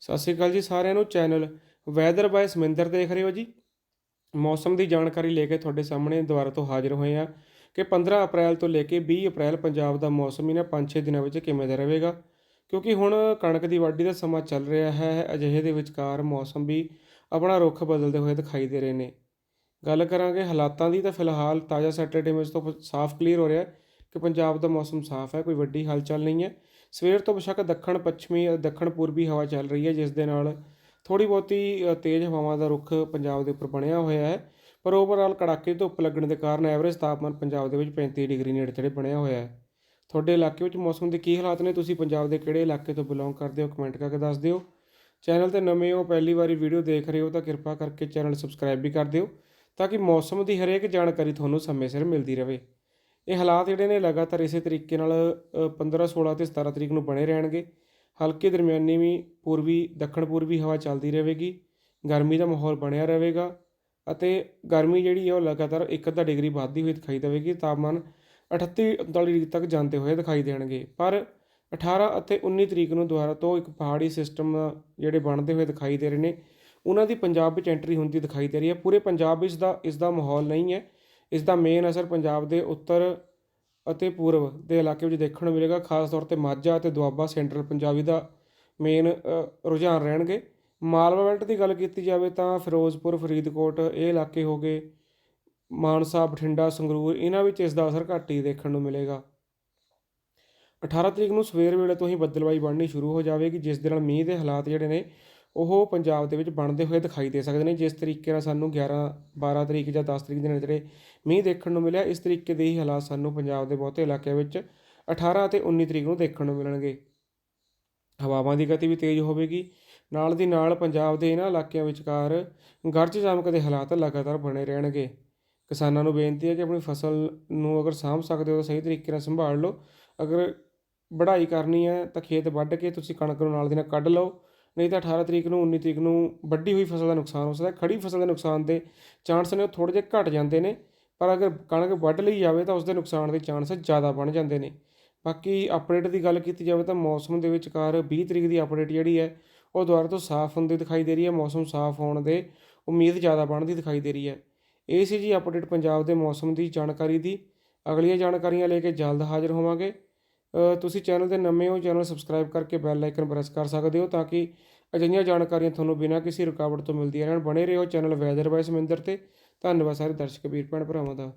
ਸਤਿ ਸ਼੍ਰੀ ਅਕਾਲ ਜੀ ਸਾਰਿਆਂ ਨੂੰ ਚੈਨਲ ਵੈਦਰ ਬਾਏ ਸਮਿੰਦਰ ਦੇਖ ਰਹੇ ਹੋ ਜੀ। ਮੌਸਮ ਦੀ ਜਾਣਕਾਰੀ ਲੈ ਕੇ ਤੁਹਾਡੇ ਸਾਹਮਣੇ ਦੁਬਾਰਾ ਤੋਂ ਹਾਜ਼ਰ ਹੋਏ ਹਾਂ ਕਿ 15 ਅਪ੍ਰੈਲ ਤੋਂ ਲੈ ਕੇ 20 ਅਪ੍ਰੈਲ ਪੰਜਾਬ ਦਾ ਮੌਸਮ ਇਹਨਾਂ 5-6 ਦਿਨਾਂ ਵਿੱਚ ਕਿਵੇਂ ਦਾ ਰਹੇਗਾ। ਕਿਉਂਕਿ ਹੁਣ ਕਣਕ ਦੀ ਵਾਢੀ ਦਾ ਸਮਾਂ ਚੱਲ ਰਿਹਾ ਹੈ, ਅਜਿਹੇ ਦੇ ਵਿਚਕਾਰ ਮੌਸਮ ਵੀ ਆਪਣਾ ਰੁੱਖ ਬਦਲਦੇ ਹੋਏ ਦਿਖਾਈ ਦੇ ਰਹੇ ਨੇ। ਗੱਲ ਕਰਾਂਗੇ ਹਾਲਾਤਾਂ ਦੀ ਤਾਂ ਫਿਲਹਾਲ ਤਾਜ਼ਾ ਸੈਟਰਡੇ ਇਮੇਜ ਤੋਂ ਸਾਫ਼ ਕਲੀਅਰ ਹੋ ਰਿਹਾ ਹੈ। ਕਿ ਪੰਜਾਬ ਦਾ ਮੌਸਮ ਸਾਫ਼ ਹੈ, ਕੋਈ ਵੱਡੀ ਹਲਚਲ ਨਹੀਂ ਹੈ। ਸਵੇਰ ਤੋਂ ਬੇਸ਼ੱਕ ਦੱਖਣ, ਪੱਛਮੀ ਦੱਖਣ, ਪੂਰਬੀ ਹਵਾ ਚੱਲ ਰਹੀ ਹੈ, ਜਿਸ ਦੇ ਨਾਲ ਥੋੜੀ ਬਹੁਤੀ ਤੇਜ਼ ਹਵਾਵਾਂ ਦਾ ਰੁੱਖ ਪੰਜਾਬ ਦੇ ਉੱਪਰ ਬਣਿਆ ਹੋਇਆ ਹੈ। ਪਰ ਓਵਰਆਲ ਕੜਾਕੇ ਦੀ ਧੁੱਪ ਲੱਗਣ ਦੇ ਕਾਰਨ ਐਵਰੇਜ ਤਾਪਮਾਨ ਪੰਜਾਬ ਦੇ ਵਿੱਚ 35 ਡਿਗਰੀ ਨੇੜੇ ਤੇੜੇ ਬਣਿਆ ਹੋਇਆ ਹੈ। ਤੁਹਾਡੇ ਇਲਾਕੇ ਵਿੱਚ ਮੌਸਮ ਦੇ ਕੀ ਹਾਲਾਤ ਨੇ? ਤੁਸੀਂ ਪੰਜਾਬ ਦੇ ਕਿਹੜੇ ਇਲਾਕੇ ਤੋਂ ਬਿਲੋਂਗ ਕਰਦੇ ਹੋ? ਕਮੈਂਟ ਕਰਕੇ ਦੱਸ ਦਿਓ। ਚੈਨਲ ਤੇ ਨਵੇਂ ਹੋ, ਪਹਿਲੀ ਵਾਰੀ ਵੀਡੀਓ ਦੇਖ ਰਹੇ ਹੋ ਤਾਂ ਕਿਰਪਾ ਕਰਕੇ ਚੈਨਲ ਸਬਸਕ੍ਰਾਈਬ ਵੀ ਕਰ ਦਿਓ, ਤਾਂ ਕਿ ਮੌਸਮ ਦੀ ਹਰੇਕ ਜਾਣਕਾਰੀ ਤੁਹਾਨੂੰ ਸਮੇਂ ਸਿਰ ਮਿਲਦੀ ਰਹੇ। ਇਹ ਹਾਲਾਤ ਜਿਹੜੇ ਨੇ ਲਗਾਤਾਰ ਇਸੇ ਤਰੀਕੇ ਨਾਲ ਅ, 15 16 ਤੇ 17 ਤਰੀਕ ਨੂੰ ਬਣੇ ਰਹਿਣਗੇ। ਹਲਕੇ ਦਰਮਿਆਨੀ ਵੀ ਪੂਰਬੀ ਦੱਖਣ ਪੂਰਬੀ ਹਵਾ ਚੱਲਦੀ ਰਹੇਗੀ ਗਰਮੀ ਦਾ ਮਾਹੌਲ ਬਣਿਆ ਰਹੇਗਾ ਅਤੇ ਗਰਮੀ ਜਿਹੜੀ ਹੈ ਉਹ ਲਗਾਤਾਰ ਇੱਕ ਅੱਧਾ ਡਿਗਰੀ ਵੱਧਦੀ ਹੋਈ ਦਿਖਾਈ ਦੇਵੇਗੀ। ਤਾਪਮਾਨ 38 39 ਡਿਗਰੀ ਤੱਕ ਜਾਂਦੇ ਹੋਏ ਦਿਖਾਈ ਦੇਣਗੇ। ਪਰ 18 ਅਤੇ 19 ਤਰੀਕ ਨੂੰ ਦੁਬਾਰਾ ਤੋਂ ਇੱਕ ਪਹਾੜੀ ਸਿਸਟਮ ਜਿਹੜੇ ਬਣਦੇ ਹੋਏ ਦਿਖਾਈ ਦੇ ਰਹੇ ਨੇ ਉਹਨਾਂ ਦੀ ਪੰਜਾਬ ਵਿੱਚ ਐਂਟਰੀ ਹੁੰਦੀ ਦਿਖਾਈ ਦੇ ਰਹੀ ਹੈ। ਪੂਰੇ ਪੰਜਾਬ ਵਿੱਚ ਦਾ ਇਸ ਦਾ ਮਾਹੌਲ ਨਹੀਂ ਹੈ। ਇਸ ਦਾ ਮੇਨ ਅਸਰ ਪੰਜਾਬ ਦੇ ਉੱਤਰ ਅਤੇ ਪੂਰਬ ਦੇ ਇਲਾਕੇ ਵਿੱਚ ਦੇਖਣ ਨੂੰ ਮਿਲੇਗਾ, ਖਾਸ ਤੌਰ ਤੇ ਮਾਝਾ ਅਤੇ ਦੁਆਬਾ ਸੈਂਟਰਲ ਪੰਜਾਬੀ ਦਾ ਮੇਨ ਰੁਝਾਨ ਰਹਿਣਗੇ। ਮਾਲਵਾ ਬੈਲਟ ਦੀ ਗੱਲ ਕੀਤੀ ਜਾਵੇ ਤਾਂ ਫਿਰੋਜ਼ਪੁਰ, ਫਰੀਦਕੋਟ ਇਹ ਇਲਾਕੇ ਹੋ ਗਏ, ਮਾਨਸਾ, ਬਠਿੰਡਾ, ਸੰਗਰੂਰ, ਇਹਨਾਂ ਵਿੱਚ ਇਸ ਦਾ ਅਸਰ ਘੱਟ ਹੀ ਦੇਖਣ ਨੂੰ ਮਿਲੇਗਾ। 18 ਤਰੀਕ ਨੂੰ ਸਵੇਰ ਵੇਲੇ ਤੋਂ ਹੀ ਬੱਦਲਬਾਈ ਬਣਨੀ ਸ਼ੁਰੂ ਹੋ ਜਾਵੇਗੀ, ਜਿਸ ਦੇ ਨਾਲ ਮੀਂਹ ਦੇ ਹਾਲਾਤ ਜਿਹੜੇ ਨੇ ਉਹ ਪੰਜਾਬ ਦੇ ਵਿੱਚ ਬਣਦੇ ਹੋਏ ਦਿਖਾਈ ਦੇ ਸਕਦੇ ਨੇ, ਜਿਸ ਤਰੀਕੇ ਨਾਲ ਸਾਨੂੰ 11 12 ਤਰੀਕ ਜਾਂ 10 ਤਰੀਕ ਦੇ ਨੇੜੇ ਮੀਂਹ ਦੇਖਣ ਨੂੰ ਮਿਲਿਆ, ਇਸ ਤਰੀਕੇ ਦੇ ਹੀ ਹਾਲਾਤ ਸਾਨੂੰ ਪੰਜਾਬ ਦੇ ਬਹੁਤੇ ਇਲਾਕਿਆਂ ਵਿੱਚ 18 ਅਤੇ 19 ਤਰੀਕ ਨੂੰ ਦੇਖਣ ਨੂੰ ਮਿਲਣਗੇ। ਹਵਾਵਾਂ ਦੀ ਗਤੀ ਵੀ ਤੇਜ਼ ਹੋਵੇਗੀ। ਨਾਲ ਦੀ ਨਾਲ ਪੰਜਾਬ ਦੇ ਇਹਨਾਂ ਇਲਾਕਿਆਂ ਵਿਚਕਾਰ ਗਰਜ ਚਮਕ ਦੇ ਹਾਲਾਤ ਲਗਾਤਾਰ ਬਣੇ ਰਹਿਣਗੇ। ਕਿਸਾਨਾਂ ਨੂੰ ਬੇਨਤੀ ਹੈ ਕਿ ਆਪਣੀ ਫਸਲ ਨੂੰ ਅਗਰ ਸਾਂਭ ਸਕਦੇ ਹੋ ਤਾਂ ਸਹੀ ਤਰੀਕੇ ਨਾਲ ਸੰਭਾਲ ਲਓ। ਅਗਰ ਵਢਾਈ ਕਰਨੀ ਹੈ ਤਾਂ ਖੇਤ ਵੱਢ ਕੇ ਤੁਸੀਂ ਕਣਕ ਨੂੰ ਨਾਲ ਦੀ ਨਾਲ ਕੱਢ ਲਓ। ਨਹੀਂ ਤਾਂ 18 ਤਰੀਕ ਨੂੰ 19 ਤਰੀਕ ਨੂੰ ਵੱਡੀ ਹੋਈ ਫਸਲ ਦਾ ਨੁਕਸਾਨ ਹੋ ਸਕਦਾ। ਹੈ ਖੜੀ ਫਸਲ ਦੇ ਨੁਕਸਾਨ ਦੇ ਚਾਂਸ ਨੇ ਉਹ ਥੋੜ੍ਹੇ ਜਿਹੇ ਘਟ ਜਾਂਦੇ ਨੇ, ਪਰ ਅਗਰ ਕਣਕ ਵੱਢ ਲਈ ਜਾਵੇ ਤਾਂ ਉਸ ਦੇ ਨੁਕਸਾਨ ਦੇ ਚਾਂਸ ਜ਼ਿਆਦਾ ਬਣ ਜਾਂਦੇ ਨੇ। ਬਾਕੀ ਅਪਡੇਟ ਦੀ ਗੱਲ ਕੀਤੀ ਜਾਵੇ ਤਾਂ ਮੌਸਮ ਦੇ ਵਿਚਕਾਰ 20 ਤਰੀਕ ਦੀ ਅਪਡੇਟ ਜਿਹੜੀ ਹੈ, ਉਹ ਦੁਬਾਰਾ ਤੋਂ ਸਾਫ਼ ਹੁੰਦੀ ਦਿਖਾਈ ਦੇ ਰਹੀ ਹੈ। ਮੌਸਮ ਸਾਫ਼ ਹੋਣ ਦੇ ਉਮੀਦ ਜ਼ਿਆਦਾ ਬਣਦੀ ਦਿਖਾਈ ਦੇ ਰਹੀ ਹੈ। ਇਹ ਸੀ ਜੀ ਅਪਡੇਟ ਪੰਜਾਬ ਦੇ ਮੌਸਮ ਦੀ ਜਾਣਕਾਰੀ ਦੀ। ਅਗਲੀਆਂ ਜਾਣਕਾਰੀਆਂ ਲੈ ਕੇ ਜਲਦ ਹਾਜ਼ਰ ਹੋਵਾਂਗੇ। ਤੁਸੀਂ ਚੈਨਲ ਦੇ ਨਵੇਂ ਹੋ, ਚੈਨਲ ਸਬਸਕ੍ਰਾਈਬ ਕਰਕੇ ਬੈਲ ਆਈਕਨ ਪ੍ਰੈਸ ਕਰ ਸਕਦੇ ਹੋ ਤਾਂ ਕਿ ਅਜਿਹੀਆਂ ਜਾਣਕਾਰੀਆਂ ਤੁਹਾਨੂੰ ਬਿਨਾਂ ਕਿਸੇ ਰੁਕਾਵਟ ਤੋਂ ਮਿਲਦੀਆਂ ਰਹਿਣ। ਬਣੇ ਰਹੋ ਚੈਨਲ ਵੈਦਰ ਬਾਈ ਸਮਿੰਦਰ ਤੇ। ਧੰਨਵਾਦ ਸਾਰੇ ਦਰਸ਼ਕ, ਵੀਰ, ਭੈਣ, ਭਰਾਵਾਂ ਦਾ।